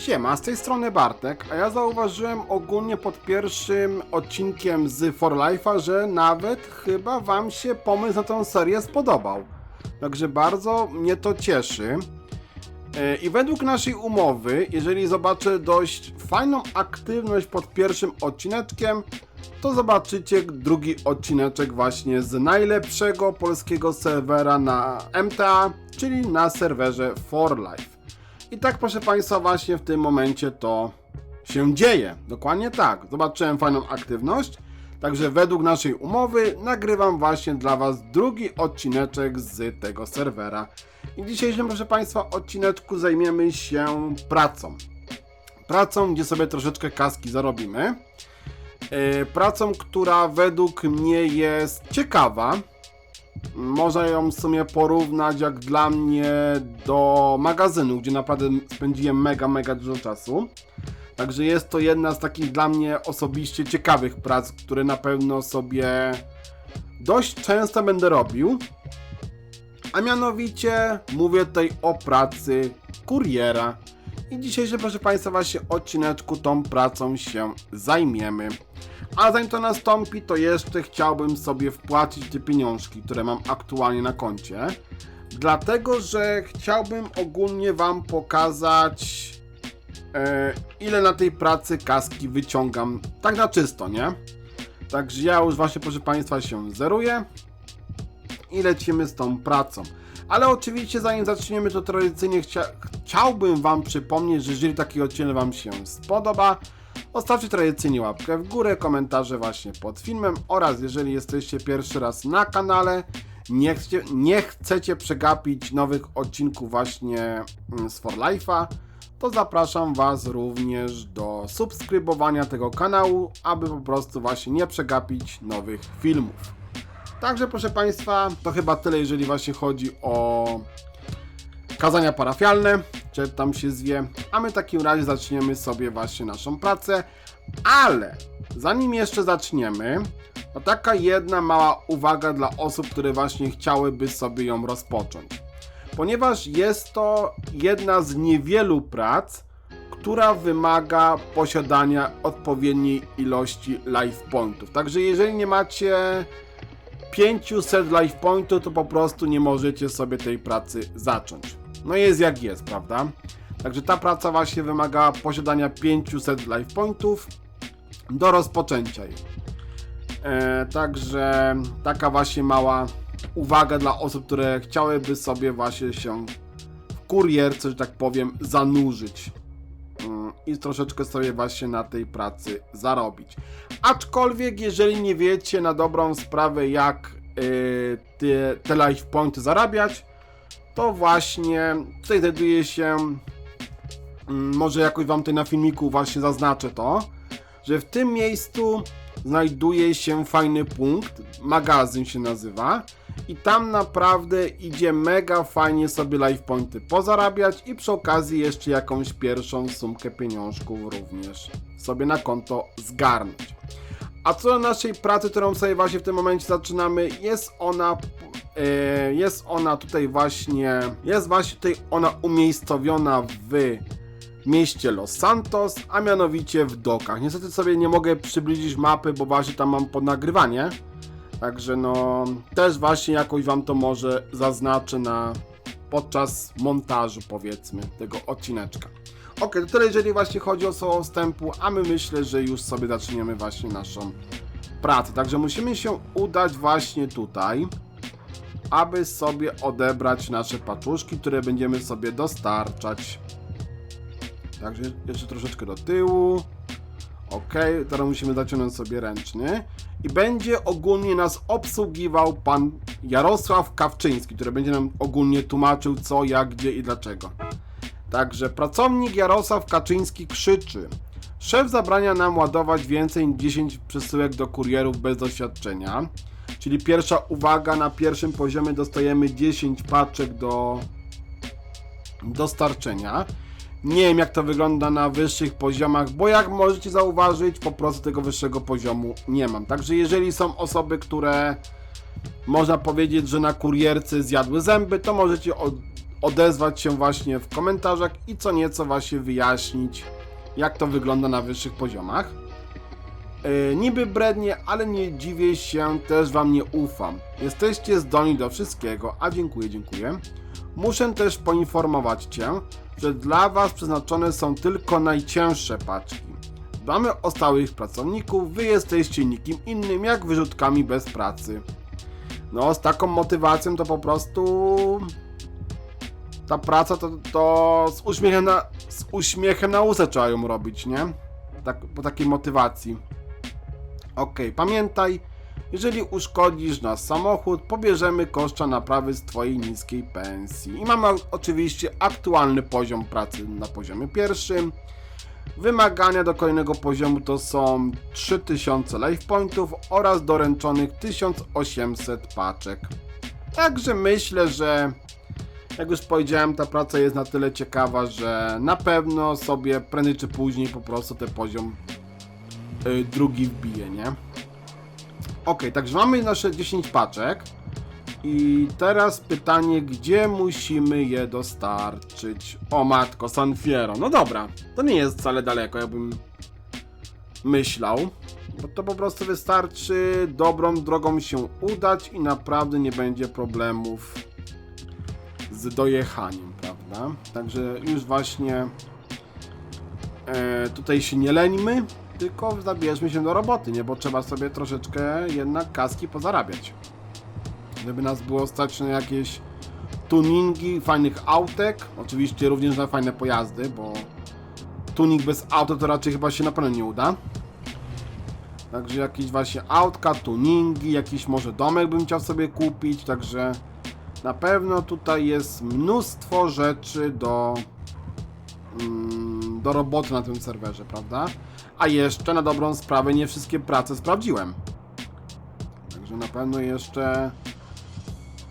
Siema, z tej strony Bartek, a ja zauważyłem ogólnie pod pierwszym odcinkiem z For Life'a, że nawet chyba wam się pomysł na tą serię spodobał. Także bardzo mnie to cieszy. E, I według naszej umowy, jeżeli zobaczę dość fajną aktywność pod pierwszym odcineczkiem, to zobaczycie drugi odcineczek właśnie z najlepszego polskiego serwera na MTA, czyli na serwerze For Life. I tak, proszę Państwa, właśnie w tym momencie to się dzieje. Dokładnie tak. Zobaczyłem fajną aktywność. Także według naszej umowy nagrywam właśnie dla Was drugi odcineczek z tego serwera. I w dzisiejszym, proszę Państwa, odcineczku zajmiemy się pracą. Pracą, gdzie sobie troszeczkę kaski zarobimy. Yy, pracą, która według mnie jest ciekawa. Można ją w sumie porównać jak dla mnie do magazynu, gdzie naprawdę spędziłem mega, mega dużo czasu. Także jest to jedna z takich dla mnie osobiście ciekawych prac, które na pewno sobie dość często będę robił. A mianowicie mówię tutaj o pracy kuriera. I dzisiejszy, proszę Państwa, właśnie odcineczku tą pracą się zajmiemy. A zanim to nastąpi, to jeszcze chciałbym sobie wpłacić te pieniążki, które mam aktualnie na koncie. Dlatego, że chciałbym ogólnie Wam pokazać, e, ile na tej pracy kaski wyciągam. Tak na czysto, nie? Także ja już właśnie, proszę Państwa, się zeruję i lecimy z tą pracą. Ale oczywiście zanim zaczniemy to tradycyjnie chcia chciałbym Wam przypomnieć, że jeżeli taki odcinek Wam się spodoba, zostawcie tradycyjnie łapkę w górę, komentarze właśnie pod filmem oraz jeżeli jesteście pierwszy raz na kanale, nie chcecie, nie chcecie przegapić nowych odcinków właśnie mm, z For Life'a, to zapraszam Was również do subskrybowania tego kanału, aby po prostu właśnie nie przegapić nowych filmów. Także proszę Państwa, to chyba tyle, jeżeli właśnie chodzi o kazania parafialne, czy tam się zwie. A my w takim razie zaczniemy sobie właśnie naszą pracę. Ale zanim jeszcze zaczniemy, to taka jedna mała uwaga dla osób, które właśnie chciałyby sobie ją rozpocząć. Ponieważ jest to jedna z niewielu prac, która wymaga posiadania odpowiedniej ilości life pointów. Także jeżeli nie macie 500 life pointów, to po prostu nie możecie sobie tej pracy zacząć. No jest jak jest, prawda? Także ta praca właśnie wymaga posiadania 500 life pointów do rozpoczęcia jej. E, także taka właśnie mała uwaga dla osób, które chciałyby sobie właśnie się w kurierce, że tak powiem, zanurzyć i troszeczkę sobie właśnie na tej pracy zarobić. Aczkolwiek, jeżeli nie wiecie na dobrą sprawę, jak yy, te, te life pointy zarabiać, to właśnie tutaj znajduje się, mm, może jakoś wam tutaj na filmiku właśnie zaznaczę to, że w tym miejscu znajduje się fajny punkt, magazyn się nazywa i tam naprawdę idzie mega fajnie sobie life pointy pozarabiać i przy okazji jeszcze jakąś pierwszą sumkę pieniążków również sobie na konto zgarnąć. A co do naszej pracy, którą sobie właśnie w tym momencie zaczynamy, jest ona e, jest ona tutaj właśnie jest właśnie tutaj ona umiejscowiona w mieście Los Santos, a mianowicie w dokach. Niestety sobie nie mogę przybliżyć mapy, bo właśnie tam mam podnagrywanie. Także no, też właśnie jakoś wam to może zaznaczę na podczas montażu powiedzmy tego odcineczka. Ok, to tyle jeżeli właśnie chodzi o słowo wstępu, a my myślę, że już sobie zaczniemy właśnie naszą pracę. Także musimy się udać właśnie tutaj, aby sobie odebrać nasze paczuszki, które będziemy sobie dostarczać. Także jeszcze troszeczkę do tyłu. Ok, teraz musimy zaciągnąć sobie ręczny. I będzie ogólnie nas obsługiwał pan Jarosław Kawczyński, który będzie nam ogólnie tłumaczył co, jak, gdzie i dlaczego. Także pracownik Jarosław Kaczyński krzyczy. Szef zabrania nam ładować więcej niż 10 przesyłek do kurierów bez doświadczenia. Czyli pierwsza uwaga, na pierwszym poziomie dostajemy 10 paczek do dostarczenia. Nie wiem jak to wygląda na wyższych poziomach, bo jak możecie zauważyć, po prostu tego wyższego poziomu nie mam. Także jeżeli są osoby, które można powiedzieć, że na kurierce zjadły zęby, to możecie od, odezwać się właśnie w komentarzach i co nieco właśnie wyjaśnić, jak to wygląda na wyższych poziomach. Yy, niby brednie, ale nie dziwię się, też wam nie ufam. Jesteście zdolni do wszystkiego, a dziękuję, dziękuję. Muszę też poinformować cię, że dla was przeznaczone są tylko najcięższe paczki. Dbamy o stałych pracowników, wy jesteście nikim innym jak wyrzutkami bez pracy. No, z taką motywacją to po prostu. Ta praca to, to z, uśmiechem na, z uśmiechem na ustę trzeba ją robić, nie? Tak, po takiej motywacji. Okej, pamiętaj, jeżeli uszkodzisz nasz samochód, pobierzemy koszta naprawy z Twojej niskiej pensji. I mamy oczywiście aktualny poziom pracy na poziomie pierwszym. Wymagania do kolejnego poziomu to są 3000 life pointów oraz doręczonych 1800 paczek. Także myślę, że jak już powiedziałem, ta praca jest na tyle ciekawa, że na pewno sobie prędzej czy później po prostu ten poziom y, drugi wbije, nie? Ok, także mamy nasze 10 paczek. I teraz pytanie, gdzie musimy je dostarczyć? O matko, San Fierro. No dobra, to nie jest wcale daleko, jakbym myślał. Bo to po prostu wystarczy dobrą drogą się udać i naprawdę nie będzie problemów z dojechaniem, prawda? Także już właśnie e, tutaj się nie leńmy, tylko zabierzmy się do roboty, nie? Bo trzeba sobie troszeczkę jednak kaski pozarabiać. Żeby nas było stać na jakieś tuningi fajnych autek, oczywiście również na fajne pojazdy, bo tuning bez auta to raczej chyba się na pewno nie uda. Także jakieś właśnie autka, tuningi, jakiś może domek bym chciał sobie kupić, także na pewno tutaj jest mnóstwo rzeczy do, mm, do roboty na tym serwerze, prawda? A jeszcze na dobrą sprawę nie wszystkie prace sprawdziłem. Także na pewno jeszcze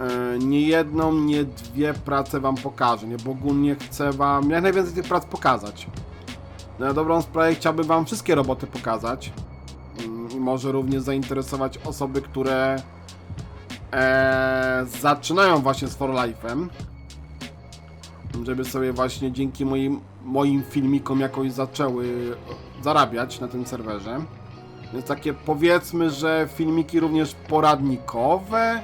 e, nie jedną, nie dwie prace wam pokażę, nie? Ogólnie chcę wam jak najwięcej tych prac pokazać. Na dobrą sprawę chciałbym wam wszystkie roboty pokazać. Mm, może również zainteresować osoby, które e, zaczynają właśnie z For Life'em. Żeby sobie właśnie dzięki moim, moim filmikom jakoś zaczęły zarabiać na tym serwerze. Więc takie powiedzmy, że filmiki również poradnikowe.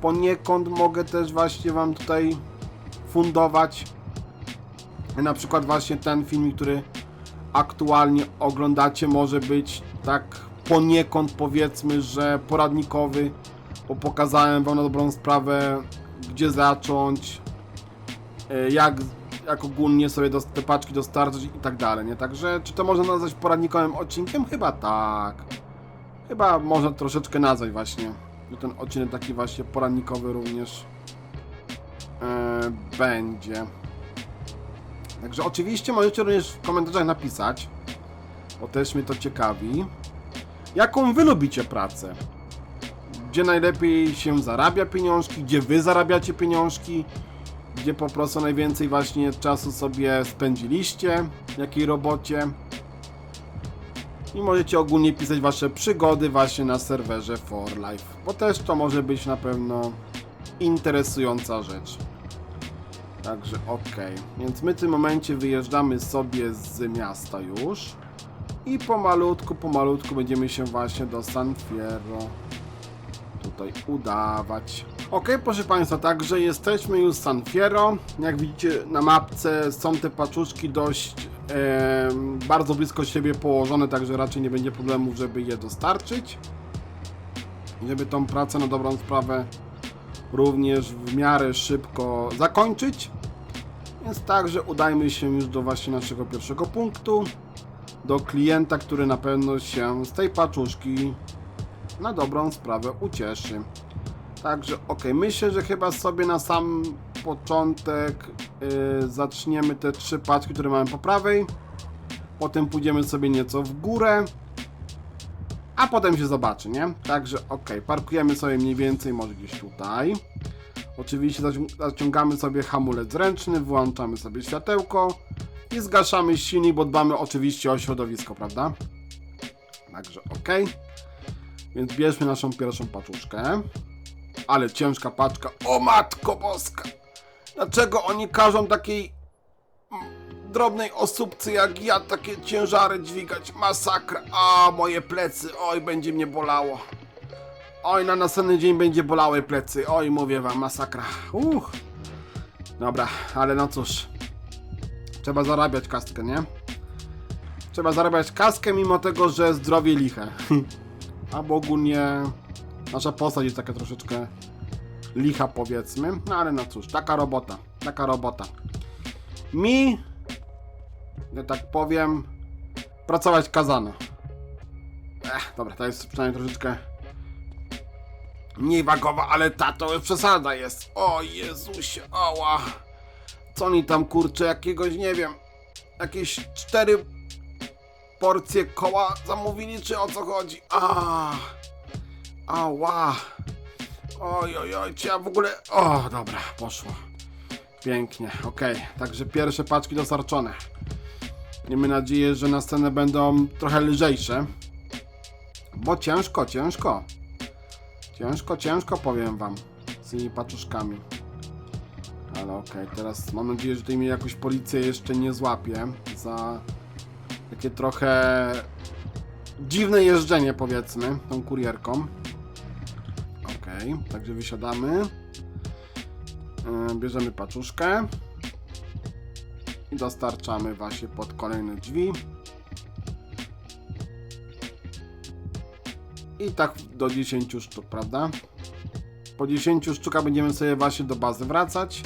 Poniekąd mogę też właśnie wam tutaj fundować. Na przykład właśnie ten filmik, który aktualnie oglądacie może być tak poniekąd powiedzmy, że poradnikowy, bo pokazałem wam na dobrą sprawę, gdzie zacząć, jak, jak ogólnie sobie te paczki dostarczyć i tak dalej, nie? Także, czy to można nazwać poradnikowym odcinkiem? Chyba tak. Chyba można troszeczkę nazwać właśnie, że ten odcinek taki właśnie poradnikowy również e, będzie. Także oczywiście możecie również w komentarzach napisać, bo też mnie to ciekawi. Jaką wy lubicie pracę? Gdzie najlepiej się zarabia pieniążki? Gdzie wy zarabiacie pieniążki? Gdzie po prostu najwięcej właśnie czasu sobie spędziliście? Jakiej robocie? I możecie ogólnie pisać wasze przygody właśnie na serwerze For Life, bo też to może być na pewno interesująca rzecz. Także okej. Więc my w tym momencie wyjeżdżamy sobie z miasta już. I pomalutku, pomalutku będziemy się właśnie do San Fierro tutaj udawać. Ok, proszę Państwa, także jesteśmy już w San Fierro. Jak widzicie na mapce są te paczuszki dość em, bardzo blisko siebie położone, także raczej nie będzie problemów, żeby je dostarczyć. Żeby tą pracę na dobrą sprawę również w miarę szybko zakończyć. Więc także udajmy się już do właśnie naszego pierwszego punktu. Do klienta, który na pewno się z tej paczuszki na dobrą sprawę ucieszy. Także ok, myślę, że chyba sobie na sam początek yy, zaczniemy te trzy paczki, które mamy po prawej. Potem pójdziemy sobie nieco w górę. A potem się zobaczy, nie? Także ok, parkujemy sobie mniej więcej może gdzieś tutaj. Oczywiście zacią- zaciągamy sobie hamulec ręczny, włączamy sobie światełko i zgaszamy silnik, bo dbamy oczywiście o środowisko, prawda? Także ok. Więc bierzmy naszą pierwszą paczuszkę. Ale ciężka paczka. O matko boska! Dlaczego oni każą takiej mm, drobnej osóbce jak ja takie ciężary dźwigać? Masakra. A, moje plecy. Oj, będzie mnie bolało. Oj, na następny dzień będzie bolały plecy. Oj, mówię wam, masakra. Uch. Dobra, ale no cóż. Trzeba zarabiać kaskę, nie? Trzeba zarabiać kaskę, mimo tego, że zdrowie liche. Albo ogólnie nasza postać jest taka troszeczkę licha, powiedzmy. No ale no cóż, taka robota, taka robota. Mi, że tak powiem, pracować kazano. Ech, dobra, to jest przynajmniej troszeczkę mniej wagowa, ale ta to przesada jest. O Jezusie, ała. Co oni tam kurczę, jakiegoś, nie wiem, jakieś cztery porcje koła zamówili, czy o co chodzi? A, ała. Oj, oj, oj, ja w ogóle... O, dobra, poszło. Pięknie, okej. Także pierwsze paczki dostarczone. Miejmy nadzieję, że następne będą trochę lżejsze. Bo ciężko, ciężko. Ciężko, ciężko powiem wam. Z tymi paczuszkami. Ale okej, teraz mam nadzieję, że tutaj mnie jakoś policja jeszcze nie złapie za takie trochę dziwne jeżdżenie powiedzmy tą kurierką. Także wysiadamy. Yy, bierzemy paczuszkę. I dostarczamy właśnie pod kolejne drzwi. I tak do 10 sztuk, prawda? Po 10 sztukach będziemy sobie właśnie do bazy wracać,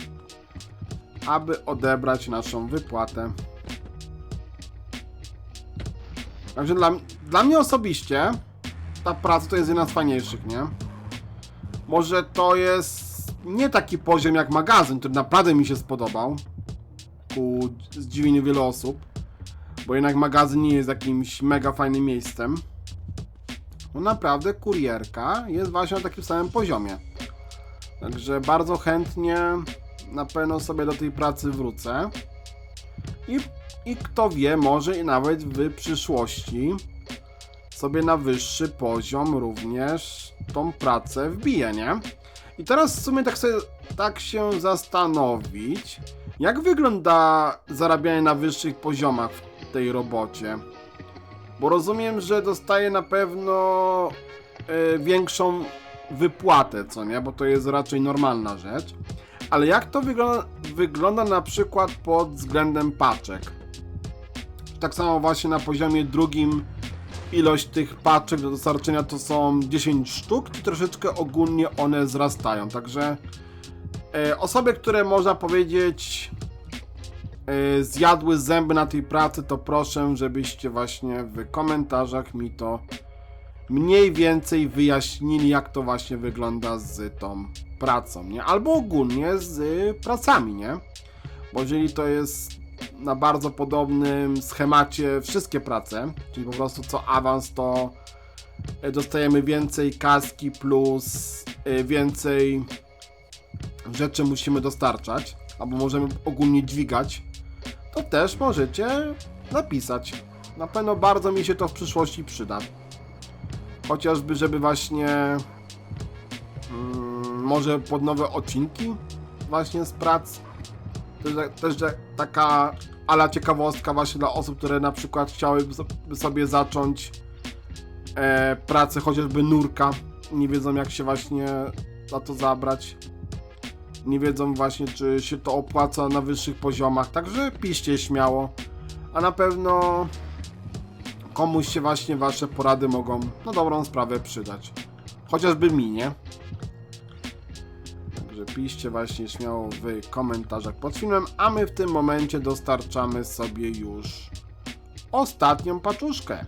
aby odebrać naszą wypłatę. Także dla, dla mnie osobiście ta praca to jest jedna z fajniejszych, nie? Może to jest nie taki poziom jak magazyn, który naprawdę mi się spodobał. Ku zdziwieniu wielu osób. Bo jednak magazyn nie jest jakimś mega fajnym miejscem. No naprawdę kurierka jest właśnie na takim samym poziomie. Także bardzo chętnie na pewno sobie do tej pracy wrócę. I, I kto wie, może i nawet w przyszłości sobie na wyższy poziom również tą pracę wbiję, nie? I teraz w sumie tak sobie tak się zastanowić, jak wygląda zarabianie na wyższych poziomach w tej robocie. Bo rozumiem, że dostaję na pewno e, większą wypłatę, co nie? Bo to jest raczej normalna rzecz. Ale jak to wygląda, wygląda na przykład pod względem paczek? Tak samo właśnie na poziomie drugim ilość tych paczek do dostarczenia to są 10 sztuk i troszeczkę ogólnie one wzrastają. Także e, osoby, które można powiedzieć e, zjadły zęby na tej pracy, to proszę, żebyście właśnie w komentarzach mi to mniej więcej wyjaśnili, jak to właśnie wygląda z tą pracą, nie? Albo ogólnie z pracami, nie? Bo jeżeli to jest na bardzo podobnym schemacie wszystkie prace, czyli po prostu co awans to e, dostajemy więcej kaski plus e, więcej rzeczy musimy dostarczać, albo możemy ogólnie dźwigać, to też możecie napisać. Na pewno bardzo mi się to w przyszłości przyda. Chociażby, żeby właśnie mm, może pod nowe odcinki właśnie z prac. Też, też że taka ala ciekawostka właśnie dla osób, które na przykład chciałyby so- sobie zacząć e, pracę chociażby nurka. Nie wiedzą jak się właśnie za to zabrać. Nie wiedzą właśnie czy się to opłaca na wyższych poziomach. Także piszcie śmiało. A na pewno komuś się właśnie wasze porady mogą na dobrą sprawę przydać. Chociażby mi, nie? Piszcie właśnie śmiało w komentarzach pod filmem, a my w tym momencie dostarczamy sobie już ostatnią paczuszkę.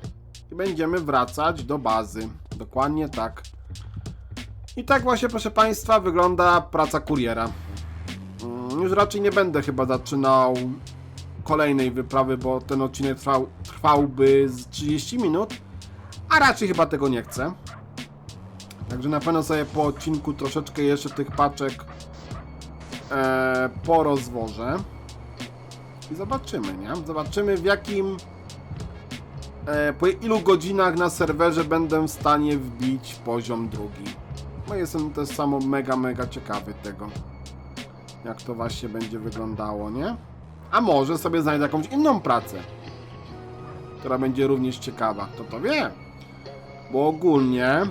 I będziemy wracać do bazy. Dokładnie tak. I tak właśnie, proszę Państwa, wygląda praca kuriera. Mm, Już raczej nie będę chyba zaczynał kolejnej wyprawy, bo ten odcinek trwał, trwałby z 30 minut, a raczej chyba tego nie chcę. Także na pewno sobie po odcinku troszeczkę jeszcze tych paczek e, porozwożę. I zobaczymy, nie? Zobaczymy w jakim e, po ilu godzinach na serwerze będę w stanie wbić poziom drugi. No jestem też samo mega, mega ciekawy tego. jak to właśnie będzie wyglądało, nie? A może sobie znajdę jakąś inną pracę, która będzie również ciekawa, kto to wie. Bo ogólnie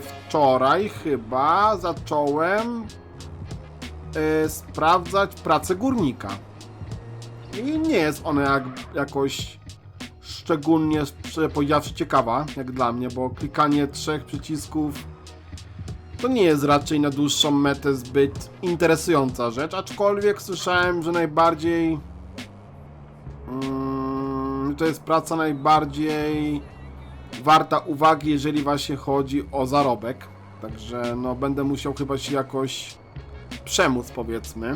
wczoraj chyba zacząłem y, sprawdzać pracę górnika. I nie jest ona jak, jakoś szczególnie, powiedziawszy, ciekawa, jak dla mnie, bo klikanie trzech przycisków to nie jest raczej na dłuższą metę zbyt interesująca rzecz, aczkolwiek słyszałem, że najbardziej mm, to jest praca najbardziej warta uwagi, jeżeli właśnie chodzi o zarobek. Także no będę musiał chyba się jakoś przemóc powiedzmy.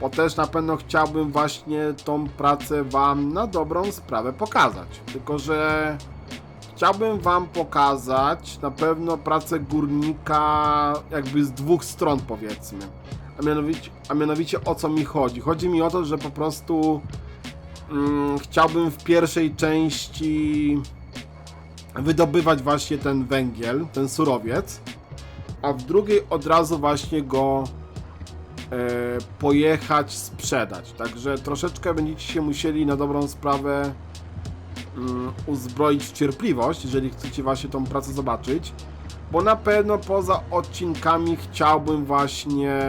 Bo też na pewno chciałbym właśnie tą pracę Wam na dobrą sprawę pokazać. Tylko, że chciałbym Wam pokazać na pewno pracę górnika jakby z dwóch stron powiedzmy. A mianowicie, a mianowicie o co mi chodzi? Chodzi mi o to, że po prostu mm, chciałbym w pierwszej części wydobywać właśnie ten węgiel, ten surowiec, a w drugiej od razu właśnie go e, pojechać sprzedać. Także troszeczkę będziecie się musieli na dobrą sprawę mm, uzbroić w cierpliwość, jeżeli chcecie właśnie tą pracę zobaczyć. Bo na pewno poza odcinkami chciałbym właśnie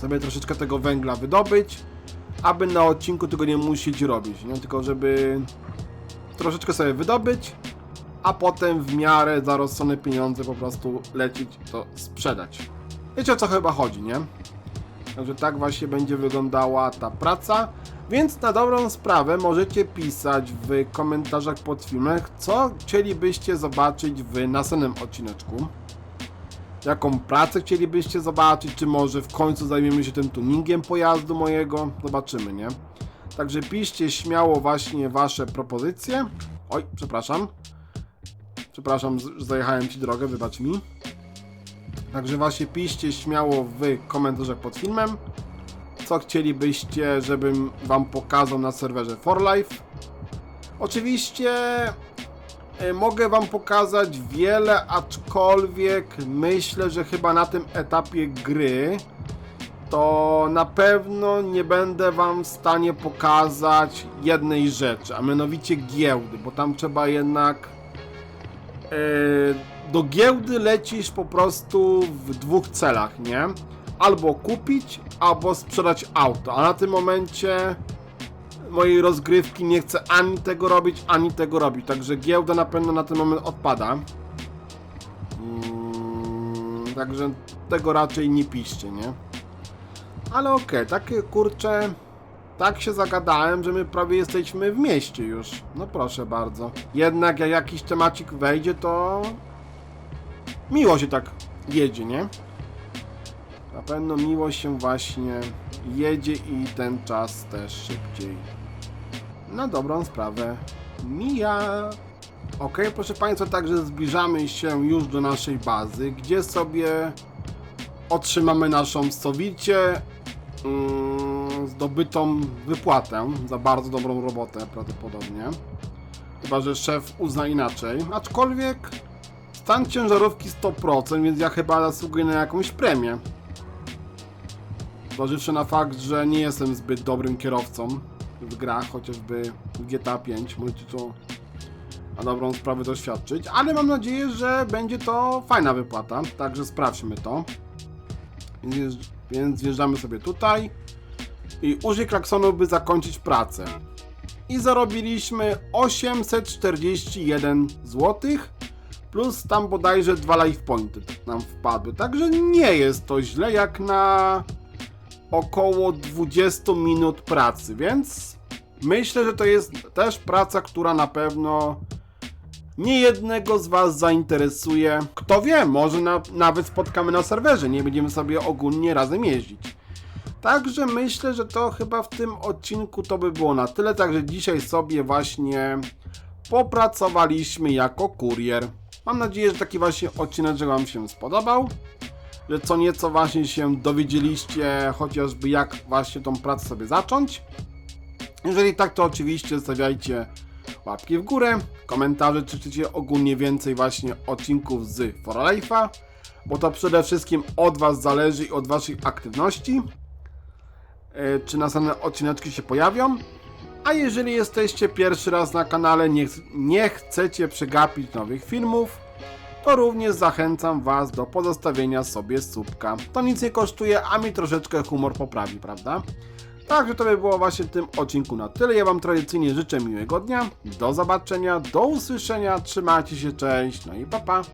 sobie troszeczkę tego węgla wydobyć, aby na odcinku tego nie musieć robić, nie? Tylko żeby troszeczkę sobie wydobyć, a potem w miarę zaroszczone pieniądze po prostu lecieć to sprzedać. Wiecie o co chyba chodzi, nie? Także tak właśnie będzie wyglądała ta praca. Więc na dobrą sprawę możecie pisać w komentarzach pod filmem, co chcielibyście zobaczyć w następnym odcineczku. Jaką pracę chcielibyście zobaczyć, czy może w końcu zajmiemy się tym tuningiem pojazdu mojego. Zobaczymy, nie? Także piszcie śmiało właśnie wasze propozycje. Oj, przepraszam. Przepraszam, zajechałem ci drogę, wybacz mi. Także właśnie piszcie śmiało w komentarzach pod filmem, co chcielibyście, żebym wam pokazał na serwerze For Life. Oczywiście e, mogę wam pokazać wiele, aczkolwiek myślę, że chyba na tym etapie gry to na pewno nie będę wam w stanie pokazać jednej rzeczy, a mianowicie giełdy, bo tam trzeba jednak e, do giełdy lecisz po prostu w dwóch celach, nie? Albo kupić, albo sprzedać auto, a na tym momencie mojej rozgrywki nie chcę ani tego robić, ani tego robić, także giełda na pewno na ten moment odpada. Mm, także tego raczej nie piszcie, nie? Ale okej, takie kurcze. Tak się zagadałem, że my prawie jesteśmy w mieście już. No proszę bardzo. Jednak jak jakiś temacik wejdzie, to miło się tak jedzie, nie? Na pewno miło się właśnie jedzie i ten czas też szybciej. Na dobrą sprawę mija. Ok, proszę Państwa, także zbliżamy się już do naszej bazy, gdzie sobie otrzymamy naszą sowicie zdobytą wypłatę za bardzo dobrą robotę prawdopodobnie. Chyba, że szef uzna inaczej. Aczkolwiek stan ciężarówki 100%, więc ja chyba zasługuję na jakąś premię. Zważywszy na fakt, że nie jestem zbyt dobrym kierowcą w grach, chociażby w GTA 5, możecie to na dobrą sprawę doświadczyć, ale mam nadzieję, że będzie to fajna wypłata, także sprawdźmy to. Więc, więc zjeżdżamy sobie tutaj i użyj klaksonu, by zakończyć pracę. I zarobiliśmy 841 zł, plus tam bodajże dwa life pointy nam wpadły, także nie jest to źle jak na około 20 minut pracy, więc myślę, że to jest też praca, która na pewno nie jednego z Was zainteresuje. Kto wie, może na, nawet spotkamy na serwerze, nie będziemy sobie ogólnie razem jeździć. Także myślę, że to chyba w tym odcinku to by było na tyle. Także dzisiaj sobie właśnie popracowaliśmy jako kurier. Mam nadzieję, że taki właśnie odcinek Wam się spodobał. Że co nieco właśnie się dowiedzieliście, chociażby jak właśnie tą pracę sobie zacząć. Jeżeli tak, to oczywiście zostawiajcie łapki w górę, komentarze, czy chcecie ogólnie więcej właśnie odcinków z For Life'a. bo to przede wszystkim od Was zależy i od Waszych aktywności, e, czy następne odcineczki się pojawią. A jeżeli jesteście pierwszy raz na kanale, nie, nie chcecie przegapić nowych filmów, to również zachęcam Was do pozostawienia sobie słupka. To nic nie kosztuje, a mi troszeczkę humor poprawi, prawda? Także to by było właśnie w tym odcinku na tyle. Ja Wam tradycyjnie życzę miłego dnia. Do zobaczenia, do usłyszenia. Trzymajcie się, cześć. No i pa pa.